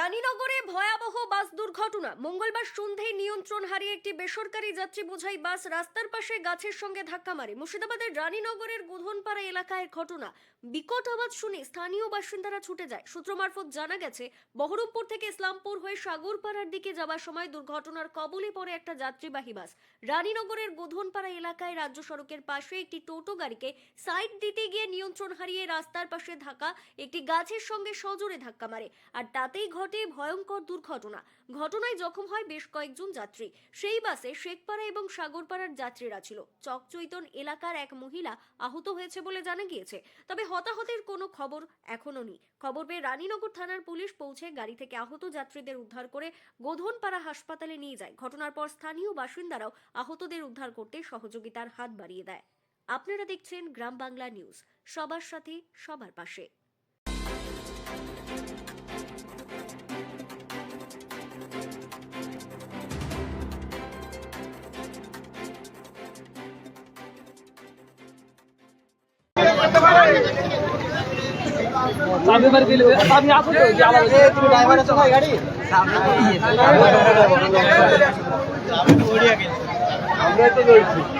রানীনগরে ভয়াবহ বাস দুর্ঘটনা। মঙ্গলবার সন্ধ্যায় নিয়ন্ত্রণ হারিয়ে একটি বেসরকারি যাত্রী বোঝাই বাস রাস্তার পাশে গাছের সঙ্গে ধাক্কা মারে। মুর্শিদাবাদের রানীনগরের গোধনপাড়া এলাকায় ঘটনা। বিকট আওয়াজ শুনে স্থানীয় বাসিন্দারা ছুটে যায়। সূত্র মারফত জানা গেছে, বহরমপুর থেকে ইসলামপুর হয়ে সাগরপাড়ার দিকে যাওয়ার সময় দুর্ঘটনার কবলে পড়ে একটা যাত্রীবাহী বাস। রানীনগরের গোধনপাড়া এলাকায় রাজ্য সড়কের পাশে একটি টোটো গাড়িকে সাইড দিতে গিয়ে নিয়ন্ত্রণ হারিয়ে রাস্তার পাশে থাকা একটি গাছের সঙ্গে সজোরে ধাক্কা মারে। আর তাতেই ঘটে ভয়ঙ্কর দুর্ঘটনা। ঘটনায় জখম হয় বেশ কয়েকজন যাত্রী। সেই বাসে শেখপাড়া এবং সাগরপাড়ার যাত্রীরা ছিল। চকচৈতন এলাকার এক মহিলা আহত হয়েছে বলে জানা গিয়েছে। তবে হতাহতের কোনো খবর এখনও নেই। খবর পেয়ে রানীনগর থানার পুলিশ পৌঁছে গাড়ি থেকে আহত যাত্রীদের উদ্ধার করে গোধনপাড়া হাসপাতালে নিয়ে যায়। ঘটনার পর স্থানীয় বাসিন্দারাও আহতদের উদ্ধার করতে সহযোগিতার হাত বাড়িয়ে দেয়। আপনারা দেখছেন গ্রাম বাংলা নিউজ। সবার সাথে, সবার পাশে। চাবি বার দিলে চাবি আসো তো যে আলাদা তুমি ড্রাইভার আছো ভাই গাড়ি আমরা তো রয়েছি চাবি নিয়ে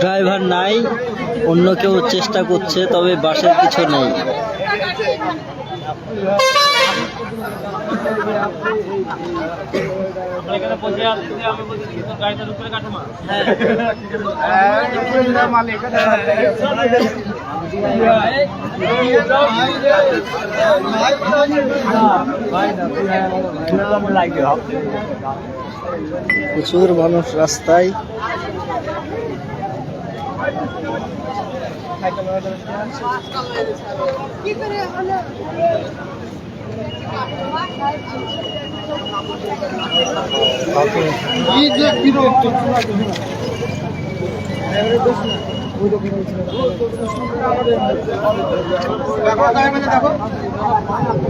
ড্রাইভার নাই অন্য কেউ চেষ্টা করছে তবে বাসের কিছু নেই। প্রচুর মানুষ রাস্তায়। মানে